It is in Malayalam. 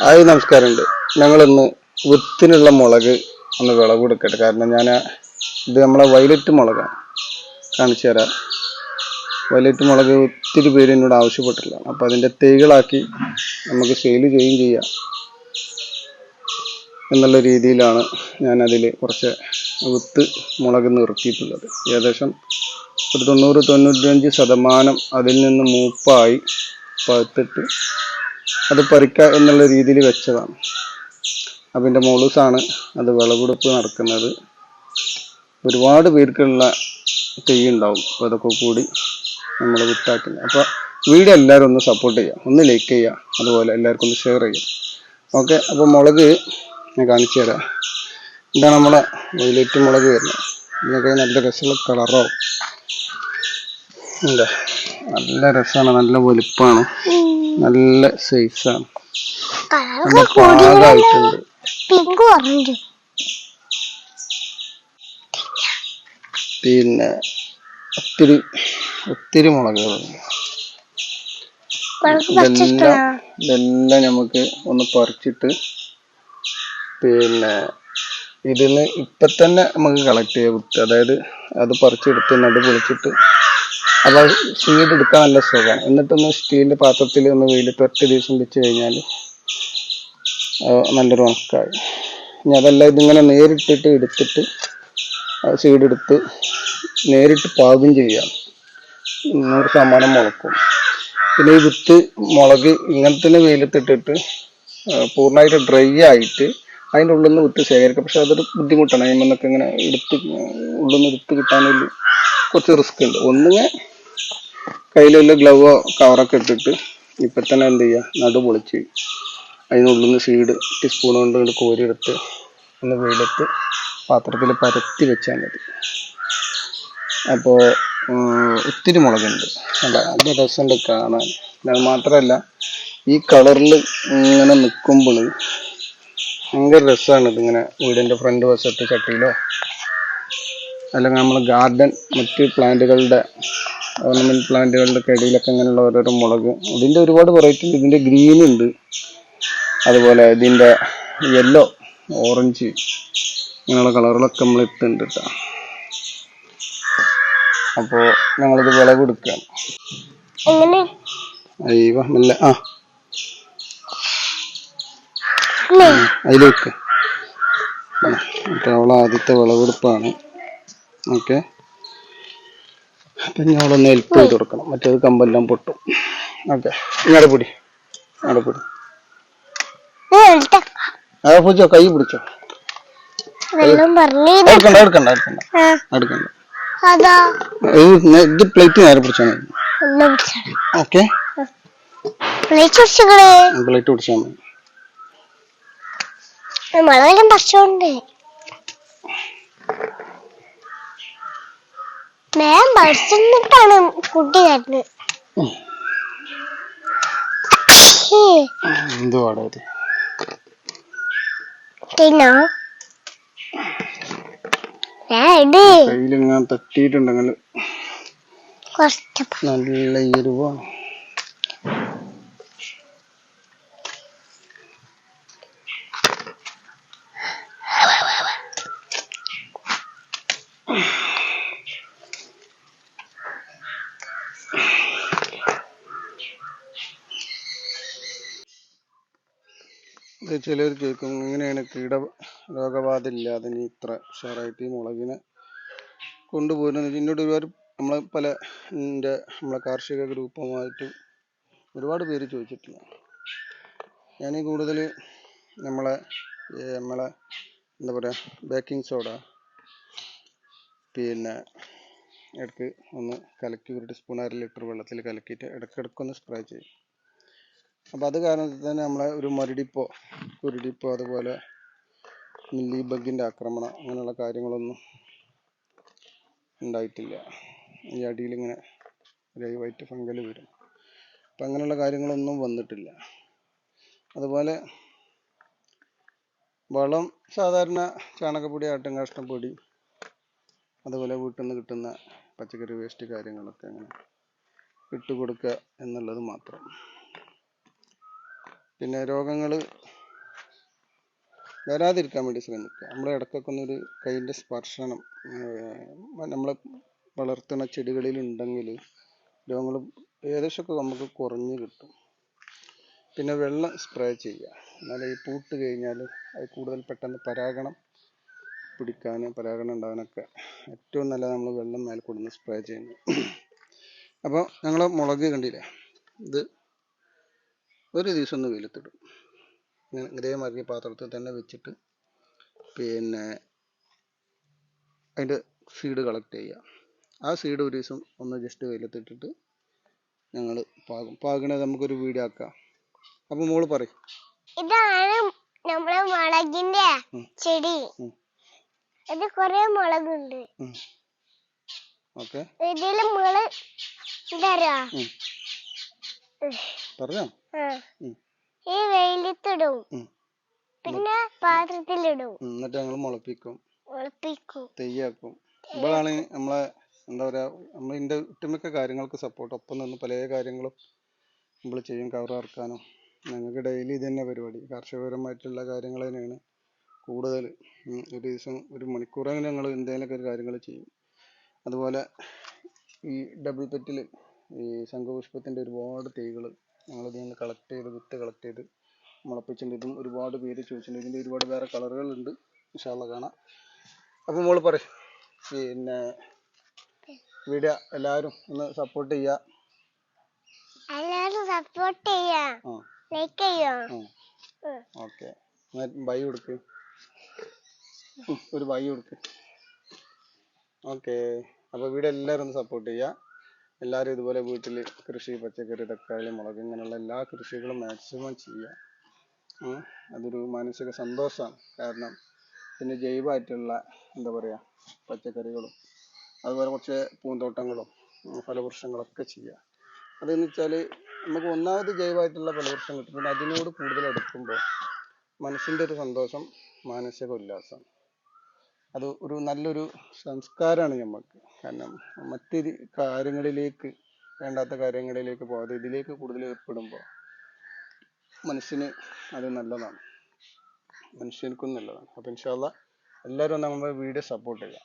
ഹായ് നമസ്കാരമുണ്ട്. ഞങ്ങളിന്ന് വിത്തിനുള്ള മുളക് ഒന്ന് വിളവ് കൊടുക്കട്ടെ കാരണം ഞാൻ ഇത് നമ്മളെ വയലറ്റ് മുളകാണ്. കാണിച്ചു തരാം. വയലറ്റ് മുളക് ഒത്തിരി പേര് എന്നോട് ആവശ്യപ്പെട്ടില്ല അപ്പോൾ അതിന്റെ തൈകളാക്കി നമുക്ക് സെയിൽ ചെയ്യുകയും ചെയ്യാം എന്നുള്ള രീതിയിലാണ് ഞാനതിൽ കുറച്ച് വിത്ത് മുളക് നിർത്തിയിട്ടുള്ളത്. ഏകദേശം ഒരു തൊണ്ണൂറ് തൊണ്ണൂറ്റഞ്ച് ശതമാനം അതിൽ നിന്ന് മൂപ്പായി പഴുത്തിട്ട് അത് പറിക്ക എന്നുള്ള രീതിയിൽ വെച്ചതാണ്. അപ്പം എന്റെ മോളൂസാണ് അത് വിളവെടുപ്പ് നടക്കുന്നത് ഒരുപാട് പേർക്കുള്ള തെയ്യുണ്ടാവും. അപ്പോൾ അതൊക്കെ കൂടി നമ്മൾ വിട്ടാക്കുന്നത് അപ്പോൾ വീഡിയോ എല്ലാവരും ഒന്ന് സപ്പോർട്ട് ചെയ്യുക ഒന്ന് ലൈക്ക് ചെയ്യുക അതുപോലെ എല്ലാവർക്കും ഒന്ന് ഷെയർ ചെയ്യുക ഓക്കെ അപ്പോൾ മുളക് ഞാൻ കാണിച്ചു തരാം. ഇതാണ് നമ്മുടെ വെയിലേറ്റ് മുളക് വരുന്നത്. ഇതിനൊക്കെ നല്ല രസമുള്ള കളറാവും എന്താ നല്ല രസമാണ് നല്ല വലുപ്പമാണ് നല്ല സൈസാണ് പാകമായിട്ടുണ്ട് പിന്നെ ഒത്തിരി ഒത്തിരി മുളകുകളുണ്ട് ഇതെല്ലാം ഇതെല്ലാം നമുക്ക് ഒന്ന് പറിച്ചിട്ട് പിന്നെ ഇതിന് ഇപ്പം തന്നെ നമുക്ക് കളക്ട് ചെയ്യാൻ അതായത് അത് പറിച്ചെടുത്ത് നടു സീഡ് എടുക്കാൻ നല്ല സുഖമാണ്. എന്നിട്ടൊന്ന് സ്റ്റീലിന്റെ പാത്രത്തിൽ ഒന്ന് വെയിലിട്ട് ഒറ്റ ദിവസം വെച്ച് കഴിഞ്ഞാൽ നല്ലൊരു ഉണക്കായി. ഇനി അതല്ല ഇതിങ്ങനെ നേരിട്ടിട്ട് എടുത്തിട്ട് സീഡെടുത്ത് നേരിട്ട് പാകം ചെയ്യാം നൂറ് ശതമാനം മുളക്കും. പിന്നെ ഈ വിത്ത് മുളക് ഇങ്ങനെ തന്നെ വെയിലത്തിട്ടിട്ട് പൂർണമായിട്ട് ഡ്രൈ ആയിട്ട് അതിന്റെ ഉള്ളിൽ നിന്ന് വിത്ത് ശേഖരിക്കാം പക്ഷെ അതൊരു ബുദ്ധിമുട്ടാണ്. അതിൽ നിന്നൊക്കെ ഇങ്ങനെ എടുത്ത് ഉള്ളിൽ നിന്ന് എടുത്ത് കിട്ടാനൊരു കുറച്ച് റിസ്ക് ഉണ്ട്. ഒന്നുകിൽ കയ്യിലുള്ള ഗ്ലൗവോ കവറൊക്കെ ഇട്ടിട്ട് ഇപ്പം തന്നെ എന്ത് ചെയ്യുക നടു പൊളിച്ച് അതിനുള്ളിൽ നിന്ന് സീഡ് ടീസ്പൂൺ കൊണ്ട് കൊണ്ട് കോരിയെടുത്ത് ഒന്ന് വെയിലത്ത് പാത്രത്തിൽ പരത്തി വെച്ചാൽ മതി. അപ്പോൾ ഒത്തിരി മുളകുണ്ട്. അല്ല അത് രസമുണ്ട് കാണാൻ. അത് മാത്രമല്ല ഈ കളറിൽ ഇങ്ങനെ നിൽക്കുമ്പോൾ ഭയങ്കര രസമാണ് ഇതിങ്ങനെ വീടിന്റെ ഫ്രണ്ട് വശത്ത് ചട്ടിയിലോ അല്ലെങ്കിൽ നമ്മൾ ഗാർഡൻ മറ്റ് പ്ലാന്റുകളുടെ ഓർണമെന്റ് പ്ലാന്റുകളുടെ ഇടയിലൊക്കെ ഇങ്ങനെയുള്ള ഓരോരോ മുളക്. ഇതിന്റെ ഒരുപാട് വെറൈറ്റി ഉണ്ട്. ഇതിന്റെ ഗ്രീൻ ഉണ്ട്. അതുപോലെ ഇതിന്റെ യെല്ലോ ഓറഞ്ച് ഇങ്ങനെയുള്ള കളറുകളൊക്കെ നമ്മൾ ഇട്ടുണ്ട് കേട്ടോ അപ്പോൾ ഞങ്ങളിത് വിള എങ്ങനെ? അയ്യോ നല്ല ആ? അതിലേക്ക്. അപ്പോൾ അവളെ ആദ്യത്തെ വിളവെടുപ്പാണ്. ഓക്കെ. അപ്പം ഞങ്ങളൊന്ന് ഹെൽപ്പ് ചെയ്ത് കൊടുക്കണം. മറ്റേത് കമ്പെല്ലാം പൊട്ടും. ഓക്കെ. ഇങ്ങടെ പിടി. ഇങ്ങടെ പിടി. ആ പിടിച്ചോ കൈ പിടിച്ചോ. എടുക്കണ്ട എടുക്കണ്ട എടുക്കണ്ട. ഇത് പ്ലേറ്റ് നേരെ പിടിച്ചാൽ മതി. ഓക്കെ. പ്ലേറ്റ് പിടിച്ചാൽ മതി. മഴ പറിച്ചോണ്ട് ഞാൻ പറിച്ചിട്ടാണ് കുട്ടി തരുന്നത് എന്തുവാടാ ഇത്? തിന്നോ? തട്ടിയിട്ടുണ്ടെങ്കിൽ നല്ല എരിവാണ് ചിലർ ചോദിക്കും ഇങ്ങനെയാണ് കീട രോഗബാധ ഇല്ലാതെ നീ ഇത്ര ഉഷാറായിട്ട് ഈ മുളകിനെ കൊണ്ടുപോരുന്നത്? എന്നോട് ഒരുപാട് നമ്മളെ പല എന്റെ നമ്മളെ കാർഷിക ഗ്രൂപ്പുമായിട്ട് ഒരുപാട് പേര് ചോദിച്ചിട്ടുണ്ട്. ഞാൻ ഈ കൂടുതൽ നമ്മളെ നമ്മളെ എന്താ പറയുക ബേക്കിംഗ് സോഡ പിന്നെ ഇടയ്ക്ക് ഒന്ന് കലക്കി ഒരു ടീസ്പൂൺ അര ലിറ്റർ വെള്ളത്തിൽ കലക്കിയിട്ട് ഇടയ്ക്കിടയ്ക്കൊന്ന് സ്പ്രേ ചെയ്യും. അപ്പോൾ അത് കാരണത്തിൽ തന്നെ നമ്മളെ ഒരു മരടിപ്പോ കുരുടിപ്പോ അതുപോലെ മില്ലി ബഗിന്റെ ആക്രമണം അങ്ങനെയുള്ള കാര്യങ്ങളൊന്നും ഉണ്ടായിട്ടില്ല. ഈ അടിയിൽ ഇങ്ങനെ ലൈവായിട്ട് ഫംഗൽ വരും. അപ്പം അങ്ങനെയുള്ള കാര്യങ്ങളൊന്നും വന്നിട്ടില്ല. അതുപോലെ വളം സാധാരണ ചാണകപ്പൊടി ആട്ടുംകാഷ്ടം പൊടി അതുപോലെ വീട്ടിൽ നിന്ന് കിട്ടുന്ന പച്ചക്കറി വേസ്റ്റ് കാര്യങ്ങളൊക്കെ അങ്ങനെ ഇട്ട് കൊടുക്കുക എന്നുള്ളത് മാത്രം. പിന്നെ രോഗങ്ങൾ വരാതിരിക്കാൻ വേണ്ടി ശ്രമിക്കുക. നമ്മൾ ഇടയ്ക്കൊക്കെ ഒന്നൊരു കൈയിന്റെ സ്പർശനം നമ്മൾ വളർത്തുന്ന ചെടികളിൽ ഉണ്ടെങ്കിൽ രോഗങ്ങൾ ഏകദേശമൊക്കെ നമുക്ക് കുറഞ്ഞു കിട്ടും. പിന്നെ വെള്ളം സ്പ്രേ ചെയ്യുക. എന്നാലേ ഈ പൂട്ട് കഴിഞ്ഞാൽ അത് കൂടുതൽ പെട്ടെന്ന് പരാഗണം പിടിക്കാൻ പരാഗണം ഉണ്ടാകാനൊക്കെ ഏറ്റവും നല്ല നമ്മൾ വെള്ളം മേൽ കൊടുന്ന് സ്പ്രേ ചെയ്യുന്നത്. അപ്പോൾ ഞങ്ങൾ മുളക് കണ്ടില്ലേ? ഇത് ഒരു ദിവസം ഒന്ന് വെയിലത്തിടും. ഇതേമാതിരി പാത്രത്തിൽ തന്നെ വെച്ചിട്ട് പിന്നെ അതിന്റെ സീഡ് കളക്ട് ചെയ്യുക ആ സീഡ് ഒരു ദിവസം ഒന്ന് ജസ്റ്റ് വെയിലത്തിട്ടിട്ട് ഞങ്ങൾ പാകും. പാകണത് നമുക്കൊരു വീഡിയോ ആക്കാം. അപ്പൊ മോൾ പറയും. ഇതാണ് നമ്മളെ മുളകിന്റെ ചെടി. ഇത് കൊറേ മുളകുണ്ട്. ഓക്കെ. ഇതിൽ മുളക് ഇതരാ? പറഞ്ഞോ. ഈ വെയിലത്തിടും. പിന്നെ പാത്രത്തിലിടും. എന്നിട്ട് ഞങ്ങൾ മുളപ്പിക്കും. ഉളപ്പിക്കും തെയ്യാക്കും. ഇവളാണ് നമ്മളെ എന്താ പറയാ നമ്മളിന്റെ ഒട്ടുമിക്ക കാര്യങ്ങൾക്ക് സപ്പോർട്ട് ഒപ്പം നിന്ന് പല കാര്യങ്ങളും നമ്മൾ ചെയ്യും കവർ ഇറക്കാനും ഞങ്ങൾക്ക് ഡെയിലി ഇത് തന്നെ പരിപാടി. കാർഷികപരമായിട്ടുള്ള കാര്യങ്ങൾ തന്നെയാണ് കൂടുതൽ. ഒരു ദിവസം ഒരു മണിക്കൂറെങ്കിലും ഞങ്ങൾ എന്തെങ്കിലുമൊക്കെ ഒരു കാര്യങ്ങൾ ചെയ്യും. അതുപോലെ ഈ ഡബിൾ പെറ്റിൽ ഈ ശംഖുപുഷ്പത്തിന്റെ ഒരുപാട് തൈകൾ ഞങ്ങൾ ഇതിൽ നിന്ന് കളക്ട് ചെയ്ത് വിത്ത് കളക്ട് ചെയ്ത് മുളപ്പിച്ചിട്ടുണ്ട് ഇതും ഒരുപാട് പേര് ചോദിച്ചിട്ടുണ്ട്. ഇതിന്റെ ഒരുപാട് വേറെ കളറുകളുണ്ട് ഇൻഷാല്ല കാണാം. അപ്പോൾ മോൾ പറയും. പിന്നെ വീഡിയോ എല്ലാവരും ഒന്ന് സപ്പോർട്ട് ചെയ്യുക എല്ലാവരും സപ്പോർട്ട് ചെയ്യാ. ലൈക്ക് ചെയ്യോ. ഓക്കെ. ബൈ കൊടുക്ക്. ഒരു ബൈ കൊടുക്ക്. ഓക്കെ. അപ്പോൾ വീഡിയോ എല്ലാവരും ഒന്ന് സപ്പോർട്ട് ചെയ്യുക എല്ലാവരും ഇതുപോലെ വീട്ടിൽ കൃഷി പച്ചക്കറി തക്കാളി മുളക് ഇങ്ങനെയുള്ള എല്ലാ കൃഷികളും മാക്സിമം ചെയ്യുക. അതൊരു മാനസിക സന്തോഷമാണ്. കാരണം പിന്നെ ജൈവമായിട്ടുള്ള എന്താ പറയുക പച്ചക്കറികളും അതുപോലെ കുറച്ച് പൂന്തോട്ടങ്ങളും ഫലവൃക്ഷങ്ങളും ഫലവൃക്ഷങ്ങളൊക്കെ ചെയ്യുക. അതെന്ന് വെച്ചാൽ നമുക്ക് ഒന്നാമത് ജൈവമായിട്ടുള്ള ഫലവൃക്ഷം കിട്ടും പിന്നെ അതിനോട് കൂടുതൽ അടുക്കുമ്പോൾ മനസ്സിന്റെ ഒരു സന്തോഷം മാനസിക ഉല്ലാസം. അത് ഒരു നല്ലൊരു സംസ്കാരമാണ് നമുക്ക് കാരണം മറ്റ് കാര്യങ്ങളിലേക്ക് വേണ്ടാത്ത കാര്യങ്ങളിലേക്ക് പോകാതെ ഇതിലേക്ക് കൂടുതൽ ഏർപ്പെടുമ്പോൾ മനസ്സിന് അത് നല്ലതാണ്. മനുഷ്യർക്കും നല്ലതാണ്. അപ്പോൾ ഇൻഷാല്ല എല്ലാവരും നമ്മുടെ വീഡിയോ സപ്പോർട്ട് ചെയ്യുക